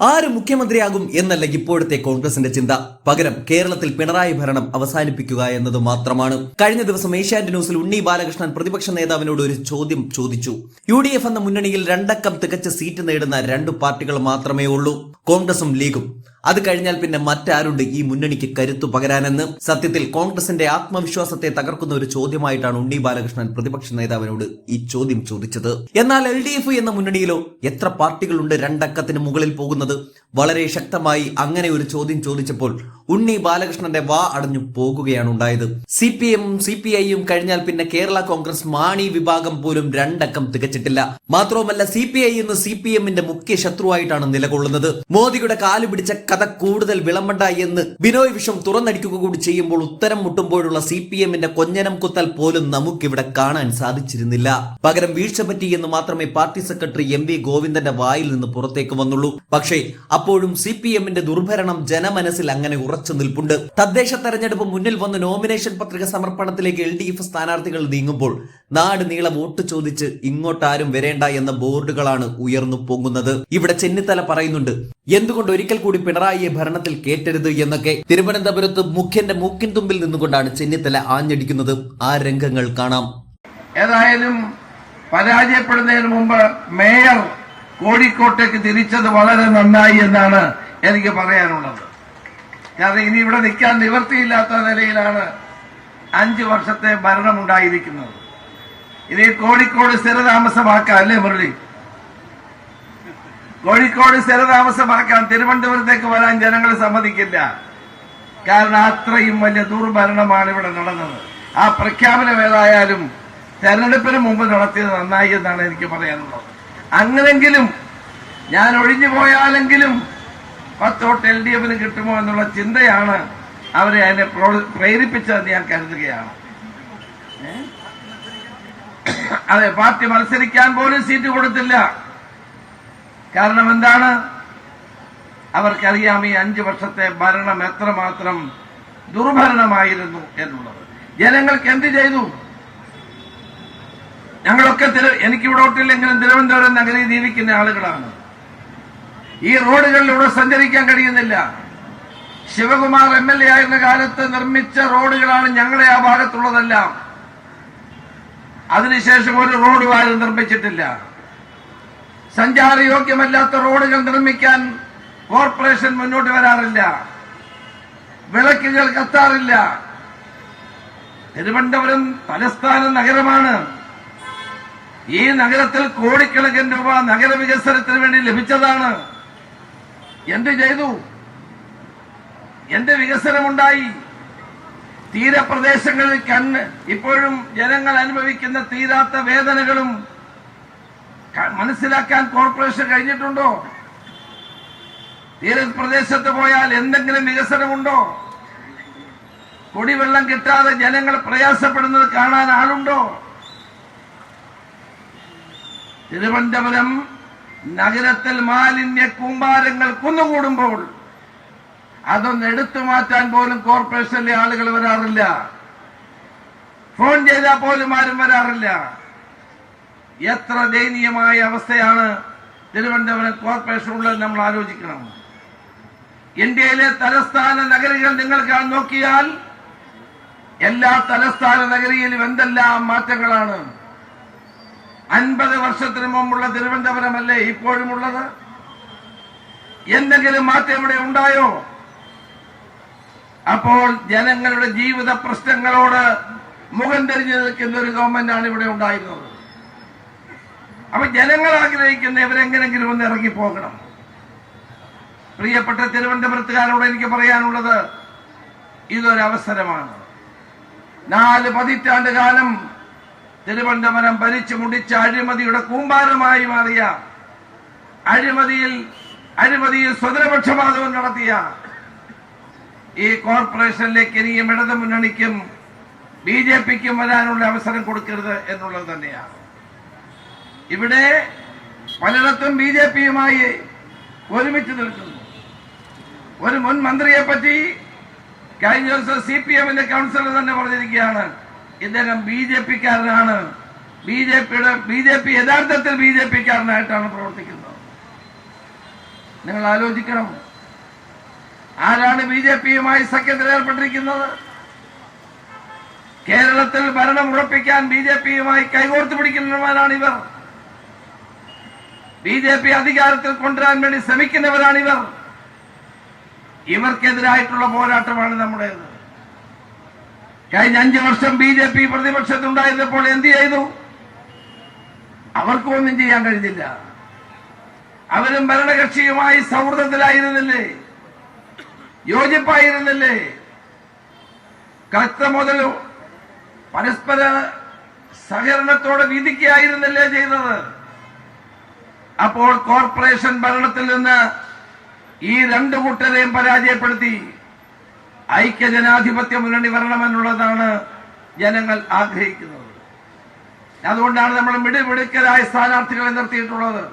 ആര് മുഖ്യമന്ത്രിയാകും എന്നല്ല ഇപ്പോഴത്തെ കോൺഗ്രസിന്റെ ചിന്ത. പകരം കേരളത്തിൽ പിണറായി ഭരണം അവസാനിപ്പിക്കുക എന്നത് മാത്രമാണ്. കഴിഞ്ഞ ദിവസം ഏഷ്യാനെറ്റ് ന്യൂസിൽ ഉണ്ണി ബാലകൃഷ്ണൻ പ്രതിപക്ഷ നേതാവിനോട് ഒരു ചോദ്യം ചോദിച്ചു. യു ഡി എഫ് എന്ന മുന്നണിയിൽ രണ്ടക്കം തികച്ച സീറ്റ് നേടുന്ന രണ്ട് പാർട്ടികൾ മാത്രമേ ഉള്ളൂ. കോൺഗ്രസും ലീഗും. അത് കഴിഞ്ഞാൽ പിന്നെ മറ്റാരുണ്ട് ഈ മുന്നണിക്ക് കരുത്തു പകരാനെന്ന്? സത്യത്തിൽ കോൺഗ്രസിന്റെ ആത്മവിശ്വാസത്തെ തകർക്കുന്ന ഒരു ചോദ്യമായിട്ടാണ് ഉണ്ണി ബാലകൃഷ്ണൻ പ്രതിപക്ഷ നേതാവിനോട് ഈ ചോദ്യം ചോദിച്ചത്. എന്നാൽ എൽ എന്ന മുന്നണിയിലോ എത്ര പാർട്ടികളുണ്ട് രണ്ടക്കത്തിന് മുകളിൽ പോകുന്നത്? വളരെ ശക്തമായി അങ്ങനെ ഒരു ചോദ്യം ചോദിച്ചപ്പോൾ ഉണ്ണി ബാലകൃഷ്ണന്റെ വാ അടഞ്ഞു പോകുകയാണ് ഉണ്ടായത്. C P M C P ഐയും കഴിഞ്ഞാൽ പിന്നെ കേരള കോൺഗ്രസ് മാണി വിഭാഗം പോലും രണ്ടക്കം തികച്ചിട്ടില്ല. മാത്രവുമല്ല സി പി ഐ ഇന്ന് സി പി എമ്മിന്റെ മുഖ്യ ശത്രുവായിട്ടാണ് നിലകൊള്ളുന്നത്. മോദിയുടെ കാലു പിടിച്ച കഥ കൂടുതൽ വിളമ്പണ്ട എന്ന് ബിനോയ് വിഷം തുറന്നടിക്കുക കൂടി ചെയ്യുമ്പോൾ ഉത്തരം മുട്ടുമ്പോഴുള്ള സി പി എമ്മിന്റെ കൊഞ്ഞനം കുത്തൽ പോലും നമുക്കിവിടെ കാണാൻ സാധിച്ചിരുന്നില്ല. പകരം വീഴ്ച പറ്റി എന്ന് മാത്രമേ പാർട്ടി സെക്രട്ടറി എം വി ഗോവിന്ദന്റെ വായിൽ നിന്ന് പുറത്തേക്ക് വന്നുള്ളൂ. പക്ഷേ അപ്പോഴും സി പി എമ്മിന്റെ ദുർഭരണം ജനമനസ്സിൽ അങ്ങനെ ഉറച്ചു നിൽപ്പുണ്ട്. തദ്ദേശ തെരഞ്ഞെടുപ്പ് മുന്നിൽ വന്ന് നോമിനേഷൻ പത്രിക സമർപ്പണത്തിലേക്ക് എൽ ഡി എഫ് സ്ഥാനാർത്ഥികൾ നീങ്ങുമ്പോൾ നാട് നീള വോട്ട് ചോദിച്ച് ഇങ്ങോട്ടാരും വരേണ്ട എന്ന ബോർഡുകളാണ് ഉയർന്നു പൊങ്ങുന്നത്. ഇവിടെ ചെന്നിത്തല പറയുന്നുണ്ട് എന്തുകൊണ്ട് ഒരിക്കൽ കൂടി പിണറായിയെ ഭരണത്തിൽ കേട്ടരുത് എന്നൊക്കെ? തിരുവനന്തപുരത്ത് മുഖ്യന്റെ മൂക്കിൻ തുമ്പിൽ നിന്നുകൊണ്ടാണ് ചെന്നിത്തല ആഞ്ഞടിക്കുന്നത്. ആ രംഗങ്ങൾ കാണാം. ഏതായാലും പരാജയപ്പെടുന്നതിന് മുമ്പ് മേയർ കോഴിക്കോട്ടേക്ക് തിരിച്ചത് വളരെ നന്നായി എന്നാണ് എനിക്ക് പറയാനുള്ളത്. കാരണം ഇനി ഇവിടെ നിൽക്കാൻ നിവൃത്തിയില്ലാത്ത നിലയിലാണ് അഞ്ചു വർഷത്തെ ഭരണമുണ്ടായിരിക്കുന്നത്. ഇനി കോഴിക്കോട് സ്ഥിരതാമസമാക്കാം അല്ലേ മുരളി? കോഴിക്കോട് സ്ഥിരതാമസമാക്കാൻ തിരുവനന്തപുരത്തേക്ക് വരാൻ ജനങ്ങൾ സമ്മതിക്കില്ല. കാരണം അത്രയും വലിയ ദുർഭരണമാണ് ഇവിടെ നടന്നത്. ആ പ്രഖ്യാപനം ഏതായാലും തെരഞ്ഞെടുപ്പിന് മുമ്പ് നടത്തിയത് നന്നായി എന്നാണ് എനിക്ക് പറയാനുള്ളത്. അങ്ങനെങ്കിലും ഞാൻ ഒഴിഞ്ഞു പോയാലെങ്കിലും പത്തോട്ട് എൽ ഡി എഫിന് കിട്ടുമോ എന്നുള്ള ചിന്തയാണ് അവരെ അതിനെ പ്രേരിപ്പിച്ചതെന്ന് ഞാൻ കരുതുകയാണ്. അതെ പാർട്ടി മത്സരിക്കാൻ പോലും സീറ്റ് കൊടുത്തില്ല. കാരണം എന്താണ്? അവർക്കറിയാം ഈ അഞ്ചു വർഷത്തെ ഭരണം എത്രമാത്രം ദുർഭരണമായിരുന്നു എന്നുള്ളത്. ജനങ്ങൾക്ക് എന്ത് ചെയ്തു? ഞങ്ങളൊക്കെ തിരു എനിക്കിവിടെ ഒട്ടില്ലെങ്കിലും തിരുവനന്തപുരം നഗരി ജീവിക്കുന്ന ആളുകളാണ്. ഈ റോഡുകളിലൂടെ സഞ്ചരിക്കാൻ കഴിയുന്നില്ല. ശിവകുമാർ എം എൽ എ ആയിരുന്ന കാലത്ത് നിർമ്മിച്ച റോഡുകളാണ് ഞങ്ങളെ ആ ഭാഗത്തുള്ളതെല്ലാം. അതിനുശേഷം ഒരു റോഡും ആരും നിർമ്മിച്ചിട്ടില്ല. സഞ്ചാരയോഗ്യമല്ലാത്ത റോഡുകൾ നിർമ്മിക്കാൻ കോർപ്പറേഷൻ മുന്നോട്ട് വരാറില്ല. വിളക്കുകൾ കത്താറില്ല. തിരുവനന്തപുരം തലസ്ഥാന നഗരമാണ്. ഈ നഗരത്തിൽ കോടിക്കണക്കിന് രൂപ നഗര വികസനത്തിന് വേണ്ടി ലഭിച്ചതാണ്. എന്ത് ചെയ്തു? എന്ത് വികസനമുണ്ടായി? തീരപ്രദേശങ്ങളിൽ കണ്ണ് ഇപ്പോഴും ജനങ്ങൾ അനുഭവിക്കുന്ന തീരാത്ത വേദനകളും മനസ്സിലാക്കാൻ കോർപ്പറേഷൻ കഴിഞ്ഞിട്ടുണ്ടോ? തീരപ്രദേശത്ത് പോയാൽ എന്തെങ്കിലും വികസനമുണ്ടോ? കുടിവെള്ളം കിട്ടാതെ ജനങ്ങൾ പ്രയാസപ്പെടുന്നത് കാണാൻ ആളുണ്ടോ? തിരുവനന്തപുരം നഗരത്തിൽ മാലിന്യ കൂമ്പാരങ്ങൾ കുന്നുകൂടുമ്പോൾ അതൊന്ന് എടുത്തു മാറ്റാൻ പോലും കോർപ്പറേഷനിലെ ആളുകൾ വരാറില്ല. ഫോൺ ചെയ്താൽ പോലും ആരും വരാറില്ല. എത്ര ദയനീയമായ അവസ്ഥയാണ് തിരുവനന്തപുരം കോർപ്പറേഷൻ ഉള്ളത് നമ്മൾ ആലോചിക്കണം. ഇന്ത്യയിലെ തലസ്ഥാന നഗരികൾ നിങ്ങൾ നോക്കിയാൽ എല്ലാ തലസ്ഥാന നഗരിയിലും എന്തെല്ലാം മാറ്റങ്ങളാണ്? അൻപത് വർഷത്തിന് മുമ്പുള്ള തിരുവനന്തപുരമല്ലേ ഇപ്പോഴും ഉള്ളത് എന്തെങ്കിലും മാറ്റം ഇവിടെ ഉണ്ടായോ? അപ്പോൾ ജനങ്ങളുടെ ജീവിത പ്രശ്നങ്ങളോട് മുഖം തിരിഞ്ഞു നിൽക്കുന്ന ഒരു ഗവൺമെന്റ് ആണ് ഇവിടെ ഉണ്ടായിരുന്നത്. അപ്പൊ ജനങ്ങൾ ആഗ്രഹിക്കുന്ന ഇവരെങ്ങനെങ്കിലും ഒന്ന് ഇറങ്ങി പോകണം പ്രിയപ്പെട്ട തിരുവനന്തപുരത്തുകാരോട് എനിക്ക് പറയാനുള്ളത് ഇതൊരവസരമാണ്. നാല് പതിറ്റാണ്ട് കാലം തിരുവനന്തപുരം ഭരിച്ചു മുടിച്ച അഴിമതിയുടെ കൂമ്പാരമായി മാറിയ അഴിമതിയിൽ അഴിമതിയിൽ സ്വതന്ത്രപക്ഷപാതവും നടത്തിയ ഈ കോർപ്പറേഷനിലേക്ക് ഇനിയും ഇടതു മുന്നണിക്കും ബി ജെ പിക്കും വരാനുള്ള അവസരം കൊടുക്കരുത് എന്നുള്ളത് തന്നെയാണ്. ഇവിടെ പലയിടത്തും ബി ജെ പിയുമായി ഒരുമിച്ച് നിൽക്കുന്നു. ഒരു മുൻ മന്ത്രിയെ പറ്റി കഴിഞ്ഞ ദിവസം സി പി എമ്മിന്റെ കൗൺസിലർ തന്നെ പറഞ്ഞിരിക്കുകയാണ്. ഇദ്ദേഹം ബി ജെ പിക്കാരനാണ്. ബി ജെ പിയുടെ ബി ജെ പി യഥാർത്ഥത്തിൽ ബി ജെ പിക്കാരനായിട്ടാണ് പ്രവർത്തിക്കുന്നത്. നിങ്ങൾ ആലോചിക്കണം. ആരാണ് ബി ജെ പിയുമായി സഖ്യത്തിൽ ഏർപ്പെട്ടിരിക്കുന്നത്? കേരളത്തിൽ ഭരണം ഉറപ്പിക്കാൻ ബി ജെ പിയുമായി കൈകോർത്ത് പിടിക്കുന്നവരാണ് ഇവർ. ബി ജെ പി അധികാരത്തിൽ കൊണ്ടുവരാൻ വേണ്ടി ശ്രമിക്കുന്നവരാണ് ഇവർ. ഇവർക്കെതിരായിട്ടുള്ള പോരാട്ടമാണ് നമ്മുടേത്. കഴിഞ്ഞ അഞ്ചു വർഷം ബി ജെ പി പ്രതിപക്ഷത്തുണ്ടായിരുന്നപ്പോൾ എന്ത് ചെയ്തു? അവർക്കൊന്നും ചെയ്യാൻ കഴിഞ്ഞില്ല. അവരും ഭരണകക്ഷിയുമായി സൗഹൃദത്തിലായിരുന്നില്ലേ? യോജിപ്പായിരുന്നില്ലേ? കത്ത മുതൽ പരസ്പര സഹകരണത്തോടെ വിധിക്കുകയായിരുന്നില്ലേ ചെയ്തത്? അപ്പോൾ കോർപ്പറേഷൻ ഭരണത്തിൽ നിന്ന് ഈ രണ്ടു കൂട്ടരെയും പരാജയപ്പെടുത്തി. ഐക്യജനാധിപത്യ മുന്നണി വരണമെന്നുള്ളതാണ് ജനങ്ങൾ ആഗ്രഹിക്കുന്നത്. അതുകൊണ്ടാണ് നമ്മൾ മിടുമിടുക്കരായ സ്ഥാനാർത്ഥികളെ നിർത്തിയിട്ടുള്ളത്.